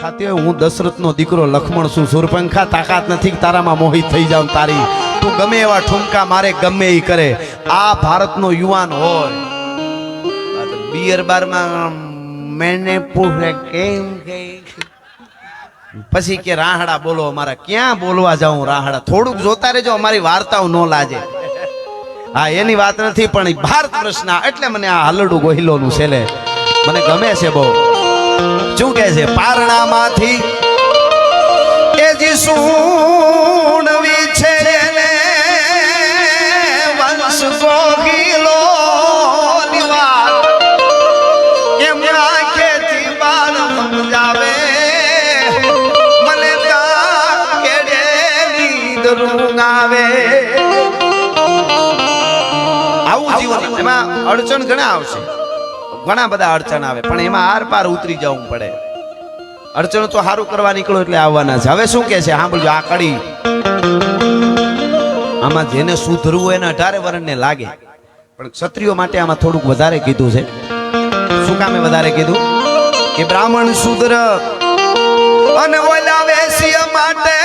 ખાતી હોય હું દશરથનો દીકરો લખમણ છું. સુરપંખા તાકાત નથી તારામાં મોહિત થઈ જાઉં તારી. તું ગમે એવા ઠુમકા મારે, ગમે એ કરે. આ ભારતનો યુવાન હોય. બિયર બારમાં મેને પૂછે કેમ કે? પછી કે રાહડા બોલો અમારા. ક્યાં બોલવા જાઉં રાહડા? થોડુંક જોતા રહેજો, અમારી વાર્તાઓ ન લાજે. હા, એની વાત નથી, પણ ભારત વર્ષના એટલે મને આ હલડું ગોહિલોનું છેલે મને ગમે છે બહુ. શું કે છે પારણામાંથી. એ જે સુણવી છે વંશ ગોગીલો આવે આવું જીવન. એમાં અડચણ ઘણા આવશે. ઘણા બધા અડચણ આવે, પણ એમાં આર પાર ઉતરી જવું પડે. અડચણ તો સારું કરવા નીકળો એટલે આવવાના છે. હવે શું કે છે? સાંભળજો, આ કડી. આમાં જેને સુધરવું એને અઢારે વર્ણને લાગે. પણ ક્ષત્રિયો માટે આમાં થોડુંક વધારે કીધું છે. શું કામે વધારે કીધું? કે બ્રાહ્મણ શુદ્ર અને ઓલા વેશ્ય માટે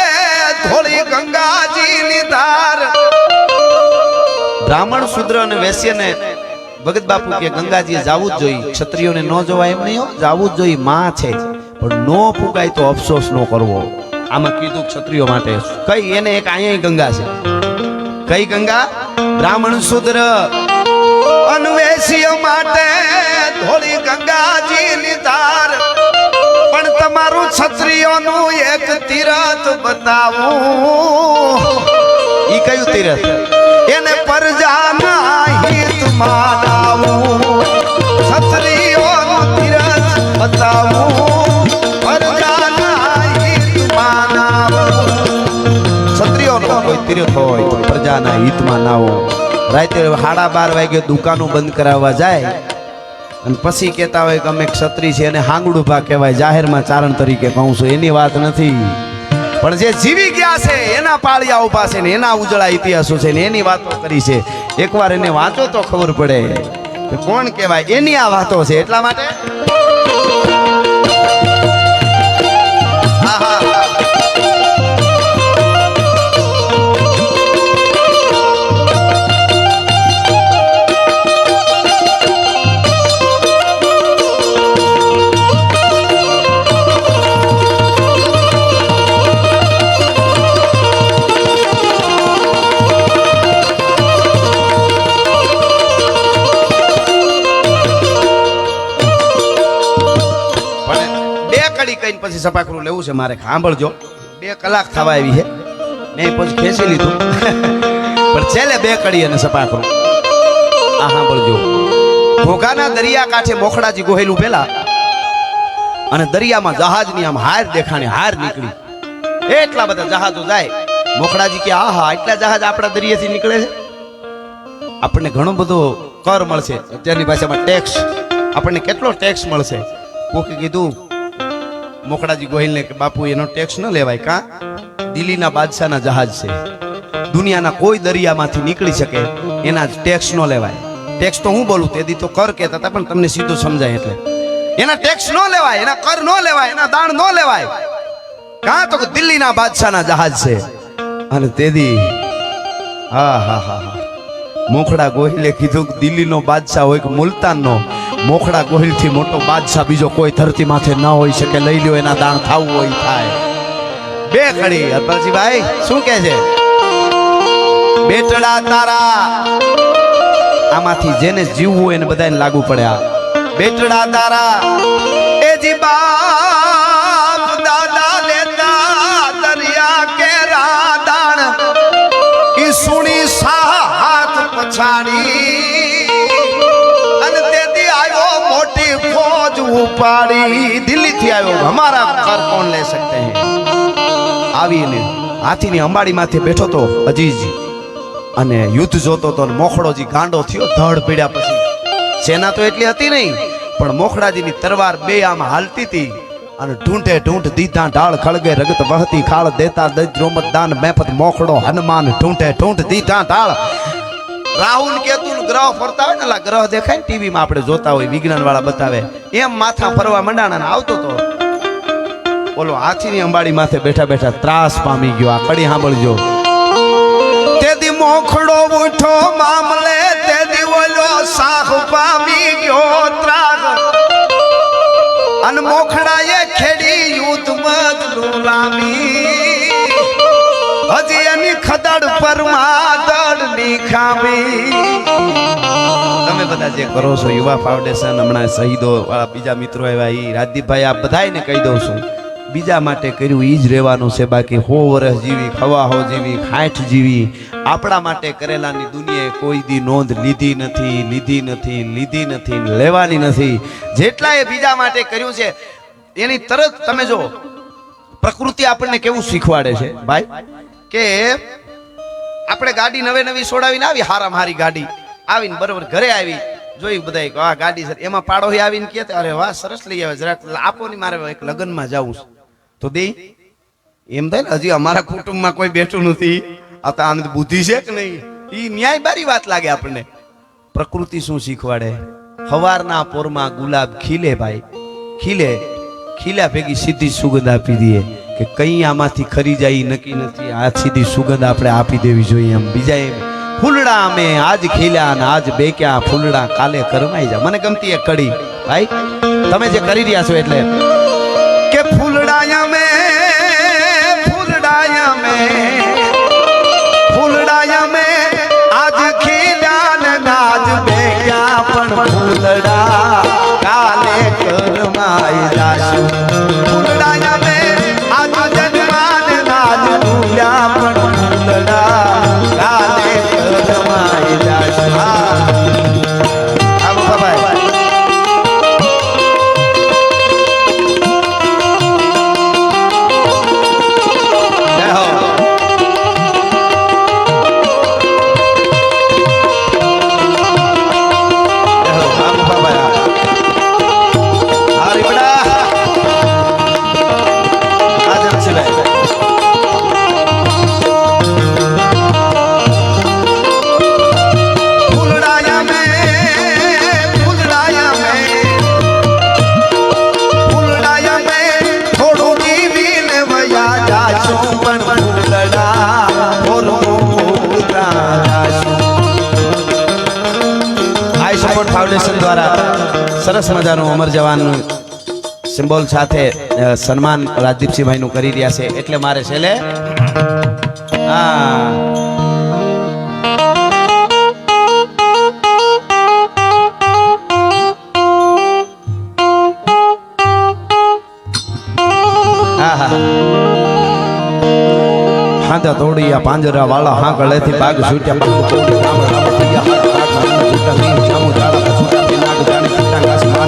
થોડી ગંગાજીની ધાર. બ્રાહ્મણ શુદ્ર અને વેશ્યને ભગત બાપુ કે ગંગાજીએ જવું જ જોઈએ. ક્ષત્રિયોને ન જોવાય એમ નહીં જવું જાવું જ જોઈએ, માં છે. પણ નો ફૂગાય તો અફસોસ ન કરવો. આમાં કીધું ક્ષત્રિયો માટે. કઈ, એને એક અહીંયા ગંગા છે. કઈ ગંગા? બ્રાહ્મણ શુદ્ર. અન્વેષીઓ માટે થોડી ગંગાજીની ધાર પણ તમારું ક્ષત્રિયોનું એક તીરથ બતાવું. ઈ કયું તીરથ એને પ્રજાના હિત હિતમાં નાવો રાતે સાડા બાર વાગે દુકાનો બંધ કરાવવા જાય. અને પછી કહેતા હોય કે અમે ક્ષત્રિય છે અને હાંગડું ભા કહેવાય. જાહેરમાં ચારણ તરીકે કહું છું. એની વાત નથી. પણ જે જીવી ગયા છે, એના પાળિયા ઊભા છે ને એના ઉજળા ઇતિહાસો છે ને એની વાતો કરી છે. એકવાર એને વાંચો તો ખબર પડે કે કોણ કહેવાય. એની આ વાતો છે એટલા માટે કડી સપાકરું લેવું છે મારે સાંભળજો બે કલાક થવા આવી છે. મેં પછી ખેંચી લીધું. પણ છેલ્લે બે કડી અને સપાકરું. આ સાંભળજો. ઘોઘાના દરિયા કાંઠે મોખડાજી ગોહેલું પેલા અને દરિયામાં જહાજની આમ હાર દેખાણી હાર નીકળી. એટલા બધા જહાજો જાય. મોખડાજી કે, આહા એટલા જહાજ આપણા દરિયાથી નીકળે છે? આપણને ઘણો બધો કર મળશે. અત્યારની ભાષામાં ટેક્સ આપણને કેટલો ટેક્સ મળશે? કોકે કીધું મોકડાજી ગોહિલને કે, બાપુ, એનો ટેક્સ ન લેવાય કા? દિલ્હીના બાદશાહના જહાજ છે. દુનિયાના કોઈ દરિયામાંથી નીકળી શકે એના ટેક્સ ન લેવાય. ટેક્સ તો હું બોલું? તેથી તો કર કહેતા હતા, પણ તમને સીધું સમજાય એટલે. એના ટેક્સ ન લેવાય, એના કર ન લેવાય, એના દાણ ન લેવાય. કાં તો દિલ્હીના બાદશાહના જહાજ છે. અને તેથી હા હા હા હા. મોખડા ગોહિલે કીધું કે દિલ્હીનો બાદશાહ હોય કે મુલતાનનો. મોખડા ગોહિલથી મોટો બાદશાહ બીજો કોઈ ધરતી માથે ન હોઈ શકે. લઈ લ્યો, એના દાણ થાવું હોય થાય. બે ખડી પછી ભાઈ શું કહે છે? બેટડા તારા. આમાંથી જેને જીવવું એને બધાને લાગુ પડે આ. બેટડા તારા. એ જી દરિયા કે રાદાણ ઈ સુણી હાથ પછાડી અને તેથી આવ્યો મોટી ફોજ ઉપાડી. દિલ્હીથી આવ્યો. હમારા ઘર કોણ લે સકતે આવીને હાથીની અંબાડી માથે બેઠો તો અજીજી અને યુદ્ધ જોતો તો મોખડોજી ગાંડો થયો, ધડ પીડ્યા પછી. સેના તો એટલી હતી નહીં, પણ મોખડાજીની તરવાર બે આમ હાલતી હતી અને ઢૂંઢે ઢૂંઢ દીધા ઢાળ ખળગે, રગત વહતી ખાળ દેતા દજ રોમત દાન મેફત મોખડો હનુમાન ઢૂંઢે ઢૂંઢ દીધા ઢાળ. રાહુલ કેતુ ગ્રહ ફરતા હોય ને ગ્રહ દેખાય ને ટીવીમાં આપણે જોતા હોય વિજ્ઞાન વાળા બતાવે. એમ માથા ફરવા મંડાણા આવતો તો ઓલો હાથીની અંબાડી માથે બેઠા બેઠા ત્રાસ પામી ગયો. આ કડી સાંભળજો. તેથી મોખડો ઉઠો, મામલે તેથી ઓલો સાહ પામી ગયો ત્રાસ. અન મોખડાએ ખેડી યુદ્ધ મત લુલામી હજી એની ખદડ પર માદળની તમે બધા જે કરો છો, યુવા ફાઉન્ડેશન, હમણાં શહીદો વાળા બીજા મિત્રો આવ્યા એ રાજદીપભાઈ, આ બધાને કહી દઉં છું, બીજા માટે કર્યું એ જ રહેવાનું છે, બાકી હો વરસ જીવી ખવાહો જીવી ખાઠ જીવી. આપણા માટે કરેલાની દુનિયાએ કોઈ દી નોંધ લીધી નથી લીધી નથી લીધી નથી, લેવાની નથી. જેટલાએ બીજા માટે કર્યું છે, એની તરત તમે જો, પ્રકૃતિ આપણને કેવું શીખવાડે છે? ભાઈ? કે આપણે ગાડી નવે નવી છોડાવીને આવી હારામ હારી ગાડી. આવીને બરોબર ઘરે આવી જોઈ બધાય કે આ ગાડી સર એમાં પાડો આવીને કે અરે વાહ, સરસ લઈ આવે જરાક આપો ને મારે એક લગ્નમાં જવું છે. તો દે, એમ થાય ને, હજી અમારા કુટુંબમાં કોઈ બેઠું નથી. આ તો આને બુદ્ધિ છે કે નહીં? એ ન્યાય બારી વાત લાગે આપણને. પ્રકૃતિ શું શીખવાડે? હવારના પોરમાં ગુલાબ ખીલે ભાઈ. ખીલે, ખીલ્યા ભેગી સીધી સુગંધ આપી દઈએ. કે કઈ આમાંથી ખરી જાય નક્કી નથી. આ સીધી સુગંધ આપણે આપી દેવી જોઈએ એમ. બીજા એમ, ફૂલડા અમે આજ ખીલ્યા અને આજ બેક્યા, ફૂલડા કાલે કરમાઈ જા. મને ગમતી એક કડી. ભાઈ, તમે જે કરી રહ્યા છો એટલે. કે ફૂલડા અમે ફૂલડા અમે ફૂલડા અમે, આજ ખીલ્યા ને આજ બેક્યા, પણ ફૂલડા કાલે કરમાઈ જાશું. સરસ મજાનું અમર જવાનનું સિમ્બોલ સાથે સન્માન રાજદીપસિંહભાઈનું કરી રહ્યા છે. એટલે મારે છેલ્લે, હા. હાંધા તોડી આ પાંજરા વાળા હા ગળેથી પાગ છૂટ્યા.